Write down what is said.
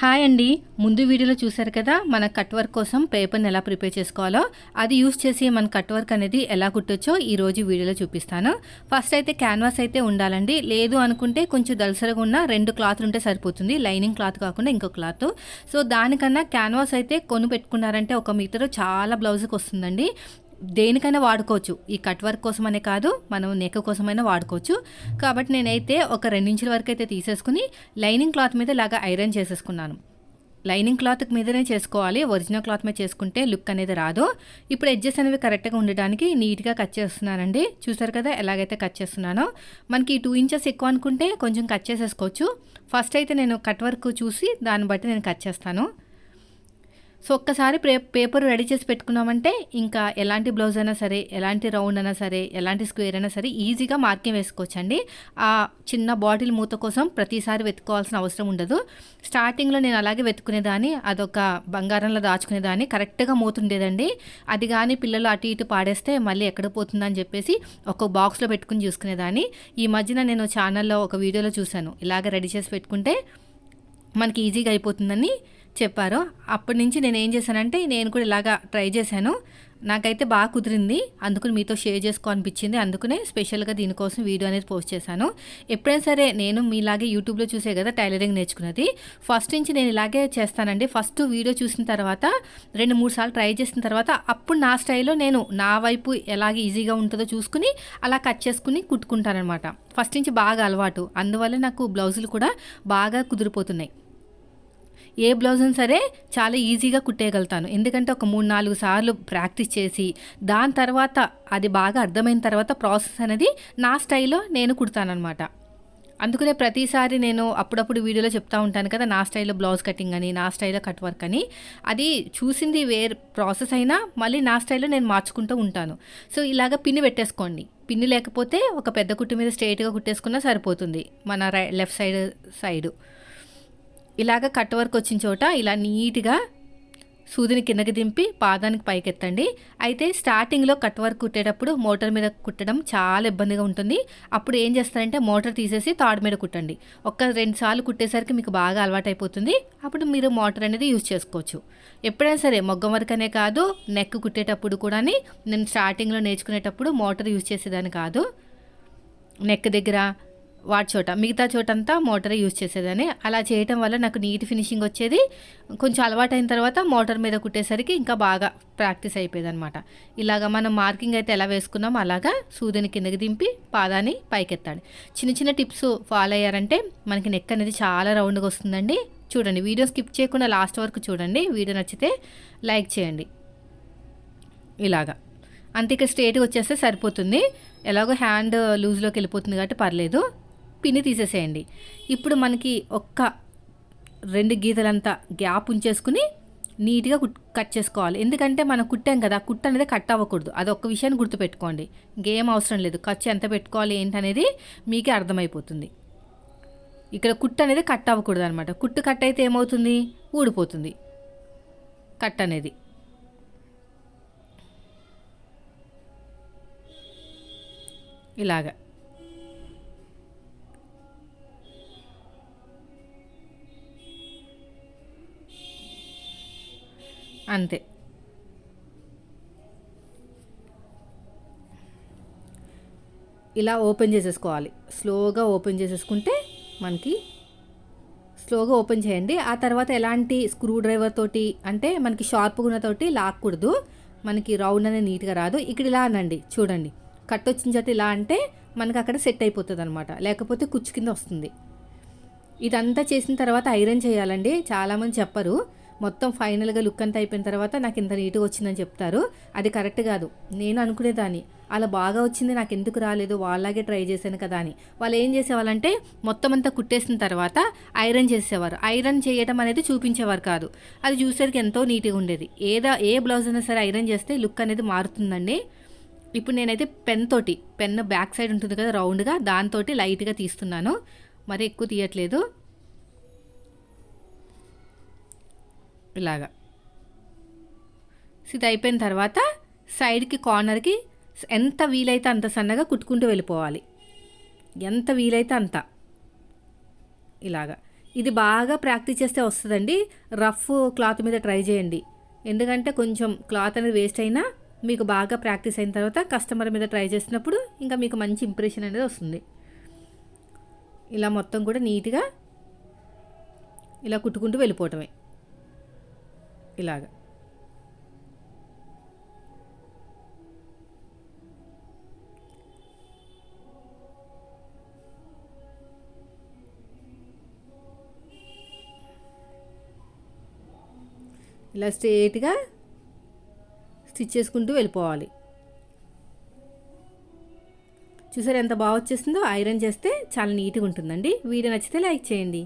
Hi అండి. ముందు వీడియోలో చూశారు కదా మన కట్ వర్క్ కోసం పేపర్ని ఎలా ప్రిపేర్ చేసుకోవాలో? అది యూస్ చేసి మన కట్ వర్క్ అనేది ఎలా కుట్టొచ్చో ఈరోజు వీడియోలో చూపిస్తాను. ఫస్ట్ అయితే క్యాన్వాస్ అయితే ఉండాలండి. లేదు అనుకుంటే కొంచెం దలసరగా ఉన్న రెండు క్లాత్లు ఉంటే సరిపోతుంది. లైనింగ్ క్లాత్ కాకుండా ఇంకో క్లాత్. సో దానికన్నా క్యాన్వాస్ అయితే కొను పెట్టుకున్నారంటే ఒక మీటర్ చాలా బ్లౌజ్కి వస్తుందండి. దేనికైనా వాడుకోవచ్చు. ఈ కట్ వర్క్ కోసమనే కాదు మనం నెక్ కోసమైనా వాడుకోవచ్చు. కాబట్టి నేనైతే ఒక రెండించుల వరకు అయితే తీసేసుకుని లైనింగ్ క్లాత్ మీద ఇలాగా ఐరన్ చేసేసుకున్నాను. లైనింగ్ క్లాత్ మీదనే చేసుకోవాలి. ఒరిజినల్ క్లాత్ మీద చేసుకుంటే లుక్ అనేది రాదు. ఇప్పుడు ఎడ్జెస్ అనేవి కరెక్ట్గా ఉండడానికి నీట్గా కట్ చేస్తున్నానండి. చూసారు కదా ఎలాగైతే కట్ చేస్తున్నానో. మనకి టూ ఇంచెస్ ఎక్కువ అనుకుంటే కొంచెం కట్ చేసేసుకోవచ్చు. ఫస్ట్ అయితే నేను కట్ వర్క్ చూసి దాన్ని బట్టి నేను కట్ చేస్తాను. సో ఒక్కసారి పే పేపర్ రెడీ చేసి పెట్టుకున్నామంటే ఇంకా ఎలాంటి బ్లౌజ్ అయినా సరే ఎలాంటి రౌండ్ అయినా సరే ఎలాంటి స్క్వేర్ అయినా సరే ఈజీగా మార్కింగ్ వేసుకోవచ్చండి. ఆ చిన్న బాటిల్ మూత కోసం ప్రతిసారి వెతుక్కోవాల్సిన అవసరం ఉండదు. స్టార్టింగ్లో నేను అలాగే వెతుకునేదాన్ని అదొక బంగారంలో దాచుకునేదాన్ని. కరెక్ట్గా మూతుండేదండి అది కానీ పిల్లలు అటు ఇటు పాడేస్తే మళ్ళీ ఎక్కడ పోతుందని చెప్పేసి ఒక బాక్స్లో పెట్టుకుని చూసుకునేదాన్ని. ఈ మధ్యన నేను ఛానల్లో ఒక వీడియోలో చూశాను. ఇలాగ రెడీ చేసి పెట్టుకుంటే మనకి ఈజీగా అయిపోతుందని చెప్పారో అప్పటి నుంచి నేను ఏం చేశానంటే నేను కూడా ఇలాగా ట్రై చేశాను. నాకైతే బాగా కుదిరింది. అందుకని మీతో షేర్ చేసుకో అనిపించింది. అందుకనే స్పెషల్గా దీనికోసం వీడియో అనేది పోస్ట్ చేశాను. ఎప్పుడైనా సరే నేను మీలాగే యూట్యూబ్లో చూసే కదా టైలరింగ్ నేర్చుకున్నది. ఫస్ట్ నుంచి నేను ఇలాగే చేస్తానండి. ఫస్ట్ వీడియో చూసిన తర్వాత రెండు మూడు సార్లు ట్రై చేసిన తర్వాత అప్పుడు నా స్టైల్లో నేను నా వైపు ఎలాగ ఈజీగా ఉంటుందో చూసుకుని అలా కట్ చేసుకుని కుట్టుకుంటానమాట ఫస్ట్ నుంచి బాగా అలవాటు. అందువల్ల నాకు బ్లౌజులు కూడా బాగా కుదిరిపోతున్నాయి. ఏ బ్లౌజ్ అయినా సరే చాలా ఈజీగా కుట్టేయగలుగుతాను. ఎందుకంటే ఒక మూడు నాలుగు సార్లు ప్రాక్టీస్ చేసి దాని తర్వాత అది బాగా అర్థమైన తర్వాత ప్రాసెస్ అనేది నా స్టైల్లో నేను కుడతానమాట అందుకనే ప్రతిసారి నేను అప్పుడప్పుడు వీడియోలో చెప్తా ఉంటాను కదా నా స్టైల్లో బ్లౌజ్ కటింగ్ అని నా స్టైల్లో కట్ వర్క్ అని. అది చూసింది వేర్ ప్రాసెస్ అయినా మళ్ళీ నా స్టైల్లో నేను మార్చుకుంటూ ఉంటాను. సో ఇలాగ పిన్ని పెట్టేసుకోండి. పిన్ని లేకపోతే ఒక పెద్ద కుట్టు మీద స్ట్రైట్గా కుట్టేసుకున్నా సరిపోతుంది. మన రై లెఫ్ట్ సైడ్ సైడు. ఇలాగ కట్ వర్క్ వచ్చిన చోట ఇలా నీట్గా సూదిని కిందకి దింపి పాదానికి పైకెత్తండి. అయితే స్టార్టింగ్లో కట్ వర్క్ కుట్టేటప్పుడు మోటార్ మీద కుట్టడం చాలా ఇబ్బందిగా ఉంటుంది. అప్పుడు ఏం చేస్తారంటే మోటార్ తీసేసి తాడు మీద కుట్టండి. ఒక్క రెండు సార్లు కుట్టేసరికి మీకు బాగా అలవాటు అయిపోతుంది అప్పుడు మీరు మోటార్ అనేది యూజ్ చేసుకోవచ్చు. ఎప్పుడైనా సరే మొగ్గం వర్క్ అనే కాదు నెక్ కుట్టేటప్పుడు కూడా నేను స్టార్టింగ్లో నేర్చుకునేటప్పుడు మోటార్ యూజ్ చేసేదాన్ని కాదు. నెక్ దగ్గర వాటి చోట మిగతా చోట అంతా మోటార్ యూజ్ చేసేదని అలా చేయటం వల్ల నాకు నీట్ ఫినిషింగ్ వచ్చేది. కొంచెం అలవాటైన తర్వాత మోటార్ మీద కుట్టేసరికి ఇంకా బాగా ప్రాక్టీస్ అయిపోయేది అనమాట ఇలాగ మనం మార్కింగ్ అయితే ఎలా వేసుకున్నాం అలాగా సూదిని కిందకి దింపి పాదాన్ని పైకెత్తాడు చిన్న చిన్న టిప్స్ ఫాలో అయ్యారంటే మనకి నెక్ అనేది చాలా రౌండ్గా వస్తుందండి. చూడండి వీడియో స్కిప్ చేయకుండా లాస్ట్ వరకు చూడండి. వీడియో నచ్చితే లైక్ చేయండి. ఇలాగా. అంతే ఇక స్ట్రేట్గా వచ్చేస్తే సరిపోతుంది. ఎలాగో హ్యాండ్ లూజ్లోకి వెళ్ళిపోతుంది కాబట్టి పర్లేదు. పిన్ని తీసేసేయండి. ఇప్పుడు మనకి ఒక్క రెండు గీతలంతా గ్యాప్ ఉంచేసుకుని నీట్గా కుట్ కట్ చేసుకోవాలి. ఎందుకంటే మనం కుట్టాం కదా కుట్ట అనేది కట్ అవ్వకూడదు. అది ఒక్క విషయాన్ని గుర్తుపెట్టుకోండి. ఇంకేం అవసరం లేదు. ఖర్చు ఎంత పెట్టుకోవాలి ఏంటనేది మీకే అర్థమైపోతుంది. ఇక్కడ కుట్టు అనేది కట్ అవ్వకూడదు అనమాట కుట్టు కట్ అయితే ఏమవుతుంది? ఊడిపోతుంది. కట్ అనేది. ఇలాగా. అంతే. ఇలా ఓపెన్ చేసేసుకోవాలి. స్లోగా ఓపెన్ చేసేసుకుంటే మనకి స్లోగా ఓపెన్ చేయండి. ఆ తర్వాత ఎలాంటి స్క్రూ డ్రైవర్ తోటి అంటే మనకి షార్ప్గా ఉన్న తోటి లాక్కూడదు. మనకి రౌండ్ అనేది నీట్గా రాదు. ఇక్కడ ఇలా అనండి. చూడండి. కట్ వచ్చిన చోట ఇలా అంటే మనకి అక్కడ సెట్ అయిపోతుంది అనమాట లేకపోతే కుచ్చు కింద వస్తుంది. ఇదంతా చేసిన తర్వాత ఐరన్ చేయాలండి. చాలామంది చెప్పరు. మొత్తం ఫైనల్గా లుక్ అంతా అయిపోయిన తర్వాత నాకు ఇంత నీట్గా వచ్చిందని చెప్తారు. అది కరెక్ట్ కాదు. నేను అనుకునేదాన్ని. అలా బాగా వచ్చింది నాకు ఎందుకు రాలేదు వాళ్ళలాగే ట్రై చేశాను కదా అని. వాళ్ళు ఏం చేసేవాళ్ళంటే మొత్తం అంతా కుట్టేసిన తర్వాత ఐరన్ చేసేవారు. ఐరన్ చేయటం అనేది చూపించేవారు కాదు. అది చూసేసరికి ఎంతో నీట్గా ఉండేది. ఏదా ఏ బ్లౌజ్ అయినా సరే ఐరన్ చేస్తే లుక్ అనేది మారుతుందండి. ఇప్పుడు నేనైతే పెన్ తోటి పెన్ బ్యాక్ సైడ్ ఉంటుంది కదా రౌండ్గా దాంతో లైట్గా తీస్తున్నాను. మరి ఎక్కువ తీయట్లేదు. ఇలాగా. ఇది అయిపోయిన తర్వాత సైడ్కి కార్నర్కి ఎంత వీలైతే అంత సన్నగా కుట్టుకుంటూ వెళ్ళిపోవాలి. ఎంత వీలైతే అంత. ఇలాగా. ఇది బాగా ప్రాక్టీస్ చేస్తే వస్తుందండి. రఫ్ క్లాత్ మీద ట్రై చేయండి. ఎందుకంటే కొంచెం క్లాత్ అనేది వేస్ట్ అయినా మీకు బాగా ప్రాక్టీస్ అయిన తర్వాత కస్టమర్ మీద ట్రై చేసినప్పుడు ఇంకా మీకు మంచి ఇంప్రెషన్ అనేది వస్తుంది. ఇలా మొత్తం కూడా నీట్గా ఇలా కుట్టుకుంటూ వెళ్ళిపోవటమే. ఇలాగా. ఇలా స్ట్రేట్గా స్టిచ్ చేసుకుంటూ వెళ్ళిపోవాలి. చూసారు ఎంత బాగా వచ్చేసిందో ఐరన్ చేస్తే చాలా నీట్గా ఉంటుందండి. వీడియో నచ్చితే లైక్ చేయండి.